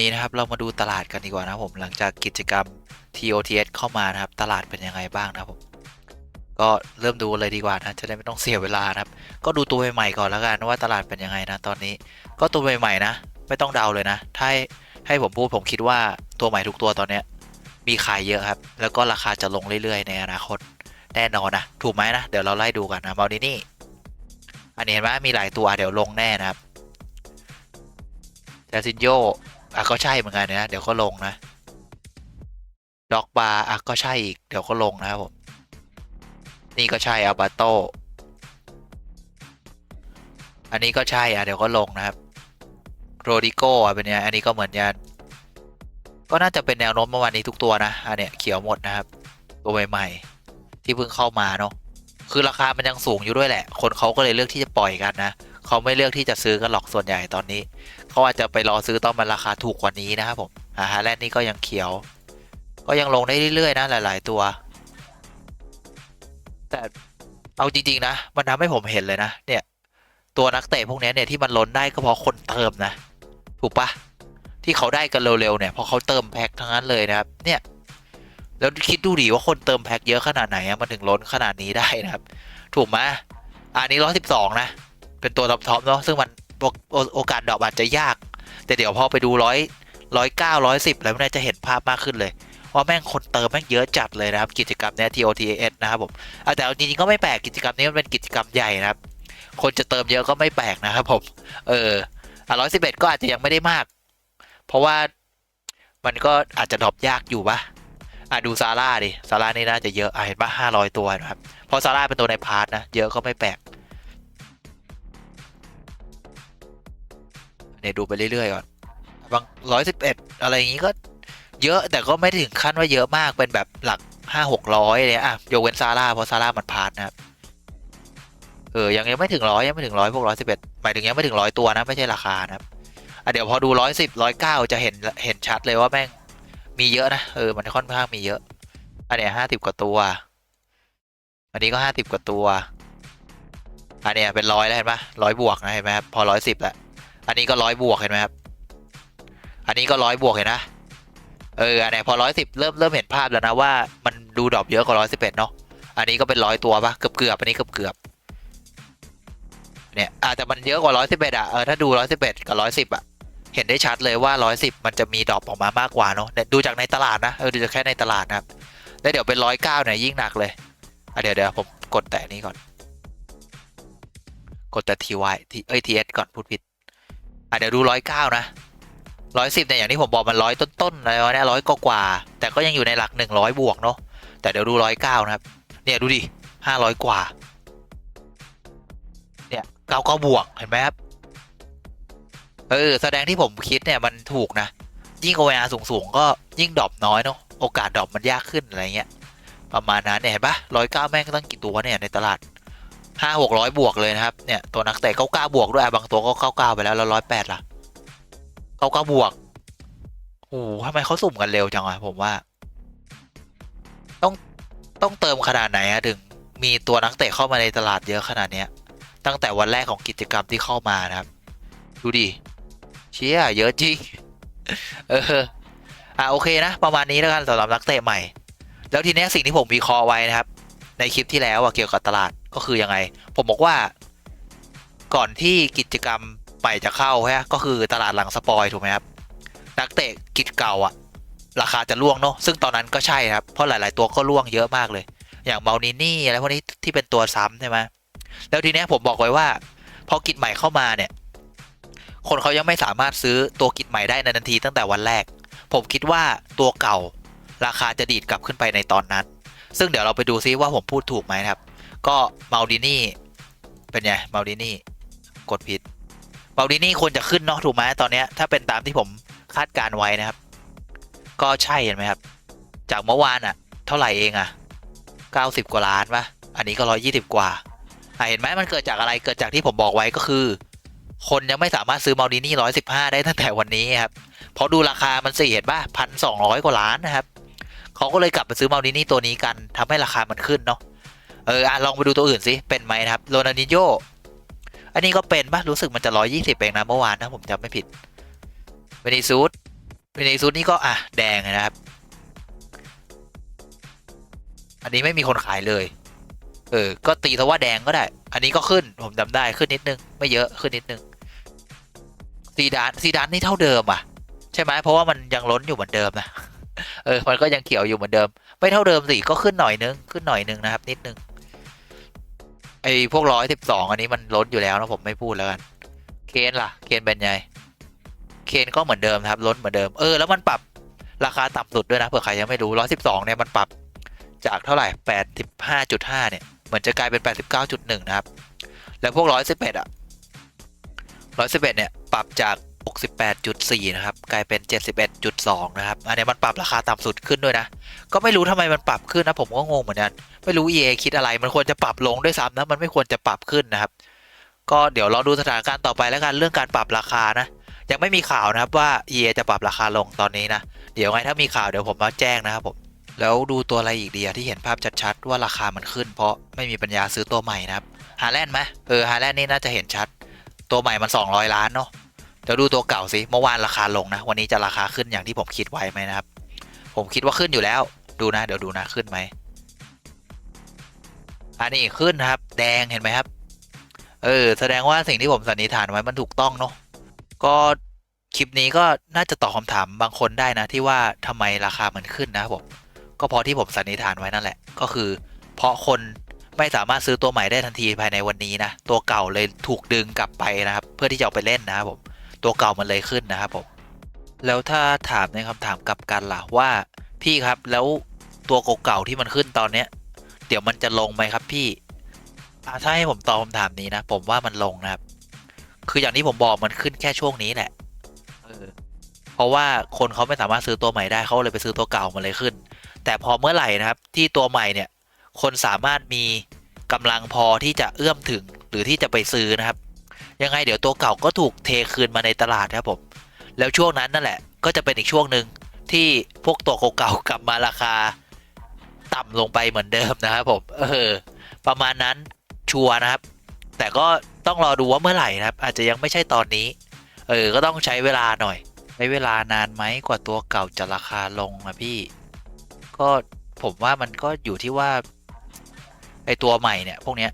นี้นะครับเรามาดูตลาดกันดีกว่านะครับผมหลังจากกิจกรรม TOTS เข้ามานะครับ ตลาดเป็นยังไงบ้างนะครับผมก็เริ่มดูเลยดีกว่านะจะได้ไม่ต้องเสียเวลานะครับ ก็ดูตัวใหม่ๆก่อนแล้วกันว่าตลาดเป็นยังไงนะตอนนี้ ก็ตัวใหม่ๆนะ ไม่ต้องเดาเลยนะ ถ้าให้ให้ผมพูดผมคิดว่าตัวใหม่ทุกตัวตอนเนี้ยมีขายเยอะครับ แล้วก็ราคาจะลงเรื่อยๆ ในอนาคตแน่นอนนะถูกไหมนะเดี๋ยวเราไล่ดูกันนะมาดินี่อันนี้เห็นไหมมีหลายตัวเดี๋ยวลงแน่นะครับแจซินโย อะก็ใช่เหมือนกันนะเดี๋ยวก็ลงนะด็อกบาร์อะก็ใช่อีกเดี๋ยวก็ลงนะครับผมนี่ก็ใช่อัลบาโตอันนี้ก็ใช่อะเดี๋ยวก็ลงนะครับโรดิโกอะเป็นไงอันนี้ก็เหมือนกันก็น่าจะเป็นแนวโน้มเมื่อวานนี้ทุกตัวนะอันเนี้ยเขียวหมดนะครับตัวใหม่ๆที่เพิ่งเข้ามาเนาะคือราคามันยังสูงอยู่ด้วยแหละ คนเขาก็เลยเลือกที่จะปล่อยกันนะ เขาไม่เลือกที่จะซื้อกันหรอกส่วนใหญ่ตอนนี้ เขาอาจจะไปรอซื้อตอนมันราคาถูกกว่านี้นะครับผมอ่าฮาแลนด์นี่ก็ยังเขียว ก็ยังลงได้เรื่อยๆนะหลาย ๆ ตัว แต่เอาจริงๆนะ มันทำให้ผมเห็นเลยนะ เนี่ย ตัวนักเตะพวกนี้เนี่ยที่มันล้นได้ก็เพราะคนเติมนะ ถูกปะที่เขาได้กันเร็วๆเนี่ยเพราะเขาเติมแพ็คทั้งนั้นเลยนะครับ เนี่ยแล้วคิดดูดิว่าคนเติมแพ็คเยอะขนาดไหนมันถึงล้นขนาดนี้ได้นะครับ ถูกไหมอันนี้ร้อยสิบสองนะ เป็นตัวท็อปๆเนาะซึ่งมันโอโอโอกาสดอปอาจจะยาก แต่เดี๋ยวพอไปดูร้อยร้อยเก้าร้อยสิบแล้วน่าจะเห็นภาพมากขึ้นเลยว่าแม่งคนเติมแม่งเยอะจัดเลยนะครับ กิจกรรมเนี้ย TOTS นะครับผมแต่จริงๆก็ไม่แปลกกิจกรรมนี้มันเป็นกิจกรรมใหญ่นะครับ คนจะเติมเยอะก็ไม่แปลกนะครับผมเออร้อยสิบเอ็ดก็อาจจะยังไม่ได้มาก เพราะว่ามันก็อาจจะดรอปยากอยู่ปะอะดูซาร่าดิซาร่านี่น่าจะเยอะอะเห็นปะห้าร้อยตัวนะครับพราะซาร่าเป็นตัวในพาร์ทนะ เยอะก็ไม่แปลก เนี่ยดูไปเรื่อยๆก่อนบางร้อยสิบเอ็ดอะไรอย่างงี้ก็เยอะแต่ก็ไม่ถึงขั้นว่าเยอะมากเป็นแบบหลักห้าหกร้อยเนี่ยอะยเวนซาร่าเพราะซาร่ามันพาร์ทนะครับเออยังยังไม่ถึงร้อยยังไม่ถึงร้อยพวกร้อยสิบเอ็ดหมายถึงยังไม่ถึงร้อยตัวนะไม่ใช่ราคานะครับอะเดี๋ยวพอดูร้อยสิบร้อยเก้าจะเห็นเห็นชัดเลยว่าแม่งมีเยอะนะเออมันค่อนข้างมีเยอะอันเนี้ยห้าสิบกว่าตัว อันนี้ก็ห้าสิบกว่าตัวอันเนี้ยเป็นร้อยแล้วเห็นปะร้อยบวกนะเห็นไหมครับพอร้อยสิบแล้ว อันนี้ก็ร้อยบวกเห็นไหมครับ อันนี้ก็ร้อยบวกเห็นนะ เอออันไหนพอร้อยสิบเริ่มเริ่มเห็นภาพแล้วนะว่ามันดูดรอปเยอะกว่าร้อยสิบเอ็ดเนาะ อันนี้ก็เป็นร้อยตัวปะเกือบเกือบอันนี้เกือบเกือบเนี่ยอาจจะแต่มันเยอะกว่าร้อยสิบเอ็ดอะ เออถ้าดูร้อยสิบเอ็ดกับร้อยสิบอะ เห็นได้ชัดเลยว่าร้อยสิบมันจะมีดรอปออกมามากกว่าเนาะเนี่ยดูจากในตลาดนะ เออดูจากแค่ในตลาดนะครับ แล้วเดี๋ยวเป็นร้อยเก้าเนี่ยยิ่งหนักเลย อะเดี๋ยวเดี๋ยวผมกดแต่นี้ก่อน กดแต่ทีวทีเอ้ยทีเอสก่อนพูดผิด อะเดี๋ยวดูร้อยเก้านะร้อยสิบเนี่ยอย่างที่ผมบอกมันร้อยต้นๆอะไรวะเนี่ยร้อยกว่าแต่ก็ยังอยู่ในหลักหนึ่งร้อยบวกเนาะแต่เดี๋ยวดูร้อยเก้านะครับ เนี่ยดูดิห้าร้อยกว่า เนี่ยเก้าก็บวกเห็นไหมครับเออแสดงที่ผมคิดเนี่ยมันถูกนะ ยิ่ง OR สูงสูงๆก็ยิ่งดรอปน้อยเนาะโอกาสดรอปมันยากขึ้นอะไรเงี้ยประมาณนั้นเนี่ยเห็นปะร้อยเก้าแม่งตั้งกี่ตัวเนี่ยในตลาด ห้าหกร้อยบวกเลยนะครับ เนี่ย ตัวนักเตะเก้าเก้าบวกด้วยบางตัวก็เก้าเก้าไปแล้วแล้วร้อยแปดล่ะเก้าเก้าบวกโอ้โหทำไมเขาสุ่มกันเร็วจังอะผมว่า ต้องต้องเติมขนาดไหนอะถึงมีตัวนักเตะเข้ามาในตลาดเยอะขนาดเนี้ย ตั้งแต่วันแรกของกิจกรรมที่เข้ามานะครับ ดูดิเชี่ยเยอะจริงเอออะโอเคนะ ประมาณนี้แล้วกันสำหรับนักเตะใหม่ แล้วทีเนี้ยสิ่งที่ผมวิเคราะห์ไว้นะครับ ในคลิปที่แล้วอะเกี่ยวกับตลาดก็คือยังไง ผมบอกว่า ก่อนที่กิจกรรมใหม่จะเข้าฮะก็คือตลาดหลังสปอยถูกไหมครับ นักเตะกิจเก่าอะราคาจะล่วงเนาะซึ่งตอนนั้นก็ใช่ครับ เพราะหลาย ๆ ตัวก็ล่วงเยอะมากเลย อย่างเมานินี่อะไรพวกนี้ที่เป็นตัวซ้ำใช่ไหมแล้วทีเนี้ยผมบอกไว้ว่าพอกิจใหม่เข้ามาเนี่ย คนเขายังไม่สามารถซื้อตัวกิจใหม่ได้ในทันทีตั้งแต่วันแรก ผมคิดว่าตัวเก่า ราคาจะดีดกลับขึ้นไปในตอนนั้น ซึ่งเดี๋ยวเราไปดูซิว่าผมพูดถูกไหมครับ ก็เมาดินี่เป็นไงเมาดินี่กดผิดเมาดินี่ควรจะขึ้นเนาะถูกไหมตอนเนี้ยถ้าเป็นตามที่ผมคาดการไว้นะครับ ก็ใช่เห็นไหมครับ จากเมื่อวานอะเท่าไหร่เองอะ90 กว่าล้านปะอันนี้ก็ 120 กว่าอะเห็นไหมมันเกิดจากอะไรเกิดจากที่ผมบอกไว้ก็คือ คนยังไม่สามารถซื้อมาดินี่115 ได้ตั้งแต่วันนี้ครับเพราะดูราคามันสี่เห็นป่ะพันสองร้อยกว่าล้านนะครับเขาก็เลยกลับไปซื้อมาดินี่ตัวนี้กันทำให้ราคามันขึ้นเนาะ เอออะลองไปดูตัวอื่นสิเป็นไหมนะครับโรนัลดินโยอันนี้ก็เป็นปะรู้สึกมันจะร้อยยี่สิบเองนะเมื่อวานนะผมจำไม่ผิดเวนิซูสเวนิซูสนี่ก็อะแดงนะครับ อันนี้ไม่มีคนขายเลย เออ ก็ตีซะว่าแดงก็ได้ อันนี้ก็ขึ้นผมจำได้ขึ้นนิดนึง ไม่เยอะขึ้นนิดนึงซีดานซีดานนี่เท่าเดิมอะ ใช่ไหมเพราะว่ามันยังล้นอยู่เหมือนเดิมนะเออ มันก็ยังเขียวอยู่เหมือนเดิม ไม่เท่าเดิมสิก็ขึ้นหน่อยนึง ขึ้นหน่อยนึงนะครับ นิดนึง ไอ้พวกร้อยสิบสองอันนี้มันล้นอยู่แล้วนะผมไม่พูดแล้วกัน เคนล่ะ เคนเป็นไง เคนก็เหมือนเดิมครับล้นเหมือนเดิม เออแล้วมันปรับราคาต่ำสุดด้วยนะเผื่อใครยังไม่รู้ร้อยสิบสองเนี่ยมันปรับจากเท่าไหร่แปดสิบห้าจุดห้าเนี่ยเหมือนจะกลายเป็นแปดสิบเก้าจุดหนึ่งนะครับ แล้วพวกร้อยสิบเอ็ดอะร้อยสิบเอ็ดเนี่ยปรับจาก 68.4 นะครับ กลายเป็น 71.2 นะครับ อันนี้มันปรับราคาต่ำสุดขึ้นด้วยนะ ก็ไม่รู้ทำไมมันปรับขึ้นนะ ผมก็งงเหมือนกัน ไม่รู้ EA คิดอะไร มันควรจะปรับลงด้วยซ้ำนะ มันไม่ควรจะปรับขึ้นนะครับ ก็เดี๋ยวเราดูสถานการณ์ต่อไปแล้วกัน เรื่องการปรับราคานะ ยังไม่มีข่าวนะครับว่า EA จะปรับราคาลงตอนนี้นะ เดี๋ยวไงถ้ามีข่าวเดี๋ยวผมมาแจ้งนะครับผม แล้วดูตัวอะไรอีกดีที่เห็นภาพชัดๆว่าราคามันขึ้น เพราะไม่มีปัญญาซื้อตัวใหม่นะครับ ฮาแลนด์ไหมเออ ฮาแลนด์นี่น่าจะเห็นชัด ตัวใหม่มัน 200 ล้านเนาะ เดี๋ยวดูตัวเก่าสิเมื่อวานราคาลงนะ วันนี้จะราคาขึ้นอย่างที่ผมคิดไว้ไหมนะครับ ผมคิดว่าขึ้นอยู่แล้ว ดูนะ เดี๋ยวดูนะขึ้นไหมอันนี้ขึ้นนะครับ แดงเห็นไหมครับ เออ แสดงว่าสิ่งที่ผมสันนิษฐานไว้มันถูกต้องเนาะก็คลิปนี้ก็น่าจะตอบคำถามบางคนได้นะ ที่ว่าทำไมราคามันขึ้นนะครับผมก็เพราะที่ผมสันนิษฐานไว้นั่นแหละ ก็คือ เพราะคนไม่สามารถซื้อตัวใหม่ได้ทันทีภายในวันนี้นะ ตัวเก่าเลยถูกดึงกลับไปนะครับ เพื่อที่จะเอาไปเล่นนะครับผม ตัวเก่ามันเลยขึ้นนะครับผมแล้วถ้าถามในคำถามกับกันล่ะว่าพี่ครับแล้วตัวเก่าๆที่มันขึ้นตอนเนี้ย เดี๋ยวมันจะลงไหมครับพี่ถ้าให้ผมตอบคำถามนี้นะผมว่ามันลงนะครับ คืออย่างที่ผมบอกมันขึ้นแค่ช่วงนี้แหละเออเพราะว่าคนเขาไม่สามารถซื้อตัวใหม่ได้เขาเลยไปซื้อตัวเก่ามันเลยขึ้น แต่พอเมื่อไหร่นะครับ ที่ตัวใหม่เนี่ย คนสามารถมีกำลังพอที่จะเอื้อมถึงหรือที่จะไปซื้อนะครับ ยังไงเดี๋ยวตัวเก่าก็ถูกเทคืนมาในตลาดครับผม แล้วช่วงนั้นนั่นแหละ ก็จะเป็นอีกช่วงหนึ่งที่พวกตัวเก่าๆกลับมาราคา ต่ำลงไปเหมือนเดิมนะครับผม เออ ประมาณนั้นชัวร์นะครับ แต่ก็ต้องรอดูว่าเมื่อไหร่นะครับ อาจจะยังไม่ใช่ตอนนี้ เออ ก็ต้องใช้เวลาหน่อยใช้เวลานานไหมกว่าตัวเก่าจะราคาลงอะพี่ ก็ผมว่ามันก็อยู่ที่ว่าไอตัวใหม่เนี่ย พวกเนี้ย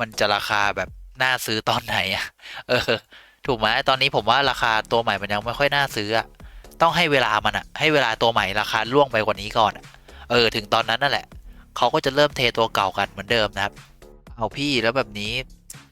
มันจะราคาแบบ น่าซื้อตอนไหนอะเออ ถูกไหมตอนนี้ผมว่าราคาตัวใหม่มันยังไม่ค่อยน่าซื้ออะต้องให้เวลามันอะให้เวลาตัวใหม่ราคาล่วงไปกว่านี้ก่อนเออ ถึงตอนนั้นนั่นแหละเขาก็จะเริ่มเทตัวเก่ากันเหมือนเดิมนะครับ เอาพี่แล้วแบบนี้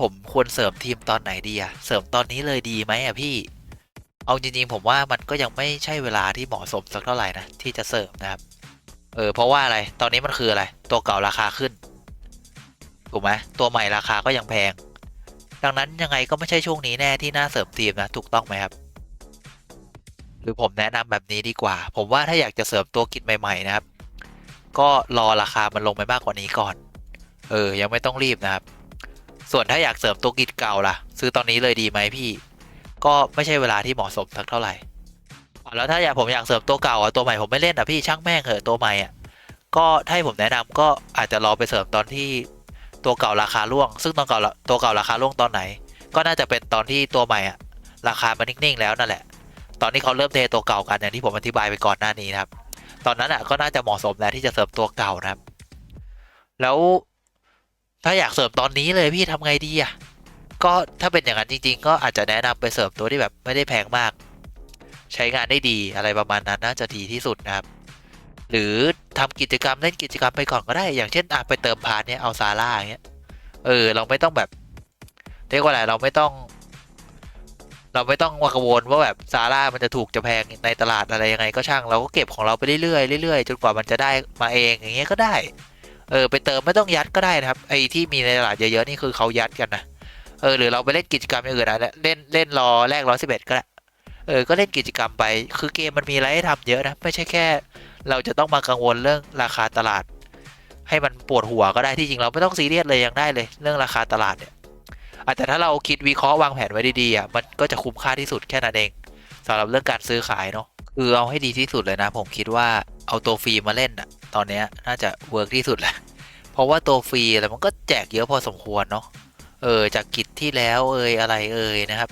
ผมควรเสริมทีมตอนไหนดีอะเสริมตอนนี้เลยดีไหมอะพี่ เอาจริงๆผมว่ามันก็ยังไม่ใช่เวลาที่เหมาะสมสักเท่าไหร่นะที่จะเสริมนะครับ เออเพราะว่าอะไร ตอนนี้มันคืออะไร ตัวเก่าราคาขึ้น ถูกไหมตัวใหม่ราคาก็ยังแพง ดังนั้นยังไงก็ไม่ใช่ช่วงนี้แน่ที่น่าเสริมทีมนะถูกต้องไหมครับ หรือผมแนะนำแบบนี้ดีกว่า ผมว่าถ้าอยากจะเสริมตัวกิจใหม่ๆนะครับ ก็รอราคามันลงไปมากกว่านี้ก่อน เออ ยังไม่ต้องรีบนะครับ ส่วนถ้าอยากเสริมตัวกิจเก่าล่ะ ซื้อตอนนี้เลยดีไหมพี่ ก็ไม่ใช่เวลาที่เหมาะสมสักเท่าไหร่แล้วถ้าอยากผมอยากเสริมตัวเก่าอะตัวใหม่ผมไม่เล่นอะพี่ช่างแม่งเหอะตัวใหม่อะก็ถ้าให้ผมแนะนำก็อาจจะรอไปเสริมตอนที่ ตัวเก่าราคาร่วง ซึ่งตัวเก่าตัวเก่าราคาร่วงตอนไหน ก็น่าจะเป็นตอนที่ตัวใหม่อะราคามันนิ่งๆแล้วนั่นแหละ ตอนนี้เขาเริ่มเทตัวเก่ากันอย่างที่ผมอธิบายไปก่อนหน้านี้นะครับ ตอนนั้นอะก็น่าจะเหมาะสมแล้วที่จะเสริมตัวเก่านะครับ แล้วถ้าอยากเสริมตอนนี้เลยพี่ทำไงดีอะก็ถ้าเป็นอย่างนั้นจริง ๆ ก็อาจจะแนะนำไปเสริมตัวที่แบบไม่ได้แพงมาก ใช้งานได้ดีอะไรประมาณนั้นน่าจะดีที่สุดนะครับ หรือทำกิจกรรมเล่นกิจกรรมไปก่อนก็ได้ อย่างเช่นอะไปเติมพาร์ทเนี่ยเอาซาร่าอย่างเงี้ยเออเราไม่ต้องแบบเรียกว่าอะไรเราไม่ต้อง เราไม่ต้องมากังวลว่าแบบซาร่ามันจะถูกจะแพงในตลาดอะไรยังไง ก็ช่างเราก็เก็บของเราไปเรื่อยๆเรื่อยๆจนกว่ามันจะได้มาเองอย่างเงี้ยก็ได้ เออ ไปเติมไม่ต้องยัดก็ได้นะครับไอ้ที่มีในตลาดเยอะๆนี่คือเขายัดกันนะเออหรือเราไปเล่นกิจกรรมอย่างอื่นนะเล่นเล่นรอแรกร้อยสิบเอ็ดก็ได้เออก็เล่นกิจกรรมไป คือเกมมันมีอะไรให้ทำเยอะนะ ไม่ใช่แค่ เราจะต้องมากังวลเรื่องราคาตลาด ให้มันปวดหัวก็ได้ที่จริงเราไม่ต้องซีเรียสเลยยังได้เลย เรื่องราคาตลาดเนี่ยอะแต่ถ้าเราคิดวิเคราะห์วางแผนไว้ดีๆอะมันก็จะคุ้มค่าที่สุดแค่นั้นเองสำหรับเรื่องการซื้อขายเนาะคือเอาให้ดีที่สุดเลยนะ ผมคิดว่าเอาตัวฟรีมาเล่นอะ ตอนเนี้ยน่าจะเวิร์กที่สุดแหละเพราะว่าตัวฟรีอะไรมันก็แจกเยอะพอสมควรเนาะเออจากกิจที่แล้วเอยอะไรเอยนะครับ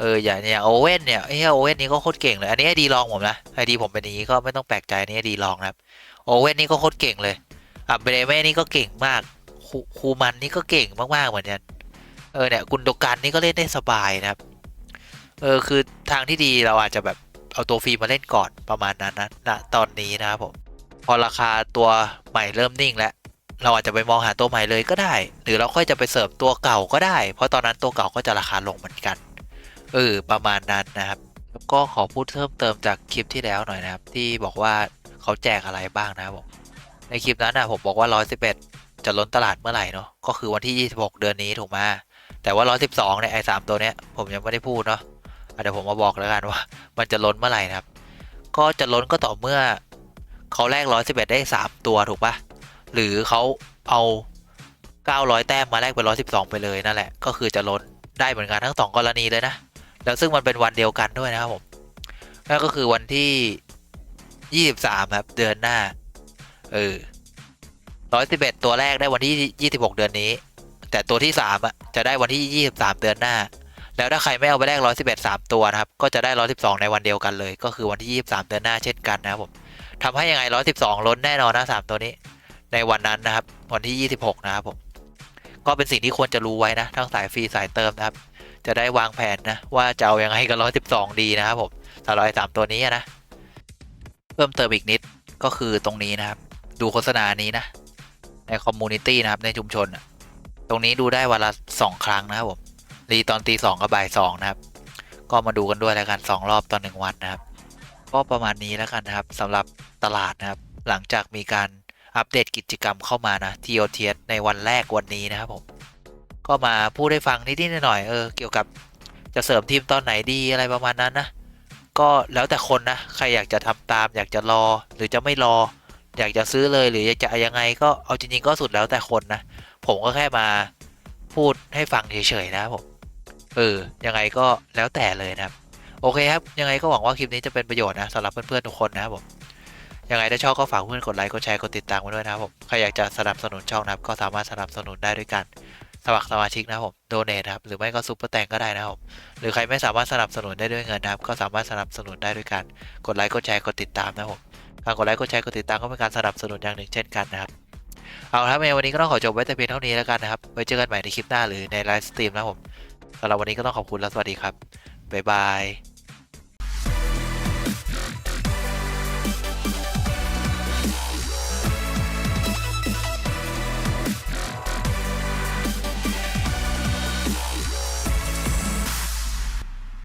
เอออย่างอย่างโอเว่นเนี่ยไอ้โอเว่นนี้ก็โคตรเก่งเลย อันนี้ดีลองผมนะไอดีผมเป็นอย่างนี้ก็ไม่ต้องแปลกใจนี่ดีลองนะครับโอเว่นนี่ก็โคตรเก่งเลยอะเบรเม่นี่ก็เก่งมากคูมันนี่ก็เก่งมากๆเหมือนกันเออเนี่ยกุนโดกันนี่ก็เล่นได้สบายนะครับเออคือทางที่ดีเราอาจจะแบบเอาตัวฟรีมาเล่นก่อนประมาณนั้นนะณตอนนี้นะครับผมพอราคาตัวใหม่เริ่มนิ่งแล้วเราอาจจะไปมองหาตัวใหม่เลยก็ได้ หรือเราค่อยจะไปเสิริมตัวเก่าก็ได้ เพราะตอนนั้นตัวเก่าก็จะราคาลงเหมือนกัน เออประมาณนั้นนะครับ แล้วก็ขอพูดเพิ่มเติมจากคลิปที่แล้วหน่อยนะครับ ที่บอกว่าเขาแจกอะไรบ้างนะครับผมในคลิปนั้นนะผมบอกว่า 111 จะล้นตลาดเมื่อไหร่เนาะก็คือวันที่ 26 เดือนนี้ถูกไหมแต่ว่า 112เนี่ยไอ้สามตัวเนี้ยผมยังไม่ได้พูดเนาะเดี๋ยวผมมาบอกแล้วกันว่า มันจะล้นเมื่อไหร่นะครับ ก็จะล้นก็ต่อเมื่อเขาแลก 111 ได้ 3 ตัวถูกปะหรือเขาเอา 900 แต้มมาแลกเป็น112 ไปเลยนั่นแหละ ก็คือจะล้นได้เหมือนกันทั้งสองกรณีเลยนะ แล้วซึ่งมันเป็นวันเดียวกันด้วยนะครับผมนั่นก็คือวันที่23ครับ เดือนหน้า เออ111ตัวแรกได้วันที่26เดือนนี้ แต่ตัวที่3อะจะได้วันที่23เดือนหน้า แล้วถ้าใครไม่เอาไปแลก111 3ตัวนะครับ ก็จะได้112ในวันเดียวกันเลย ก็คือวันที่23เดือนหน้าเช่นกันนะครับผมทำให้ยังไง112ล้นแน่นอนนะ3ตัวนี้ ในวันนั้นนะครับ วันที่26นะครับผม ก็เป็นสิ่งที่ควรจะรู้ไว้นะ ทั้งสายฟรีสายเติมนะครับ จะได้วางแผนนะ ว่าจะเอาอยังไงกับ112ดีนะครับผมสำหรับไอ้สามตัวนี้นะ เพิ่มเติมอีกนิดก็คือตรงนี้นะครับ ดูโฆษณานี้นะ ในคอมมูนิตี้นะครับ ในชุมชนตรงนี้ดูได้วันละสองครั้งนะครับผมรีตอนตีสองกับบ่ายสองนะครับ ก็มาดูกันด้วยแล้วกันสองรอบต่อหนึ่งวันนะครับ ก็ประมาณนี้แล้วกันนะครับสำหรับตลาดนะครับ หลังจากมีการอัปเดตกิจกรรมเข้ามานะ TOTS ในวันแรกวันนี้นะครับผม ก็มาพูดให้ฟังนิดๆหน่อยๆเออเกี่ยวกับจะเสริมทีมตอนไหนดีอะไรประมาณนั้นนะก็แล้วแต่คนนะใครอยากจะทำตาม อยากจะรอหรือจะไม่รอ อยากจะซื้อเลยหรืออยากจะยังไง ก็เอาจริงๆก็สุดแล้วแต่คนนะผมก็แค่มาพูดให้ฟังเฉยๆนะผมเออยังไงก็แล้วแต่เลยนะครับโอเคครับ ยังไงก็หวังว่าคลิปนี้จะเป็นประโยชน์นะสำหรับเพื่อนๆทุกคนนะครับผมยังไงถ้าชอบก็ฝากเพื่อนกดไลค์กดแชร์กดติดตามกันด้วยนะครับผมใครอยากจะสนับสนุนช่องนะครับก็สามารถสนับสนุนได้ด้วยกัน สมัครสมาชิกนะครับผมโดเนทครับหรือไม่ก็ซุปเปอร์แตงก็ได้นะครับหรือใครไม่สามารถสนับสนุนได้ด้วยเงินนะครับ ก็สามารถสนับสนุนได้ด้วยการกดไลค์กดแชร์กดติดตามนะครับผมการกดไลค์กดแชร์กดติดตามก็เป็นการสนับสนุนอย่างหนึ่งเช่นกันนะครับเอาละครับในวันนี้ก็ต้องขอจบไว้แต่เพียงเท่านี้แล้วกันนะครับไว้เจอกันใหม่ในคลิปหน้าหรือในไลฟ์สตรีมนะครับผมสำหรับวันนี้ก็ต้องขอบคุณและสวัสดีครับบ๊ายบาย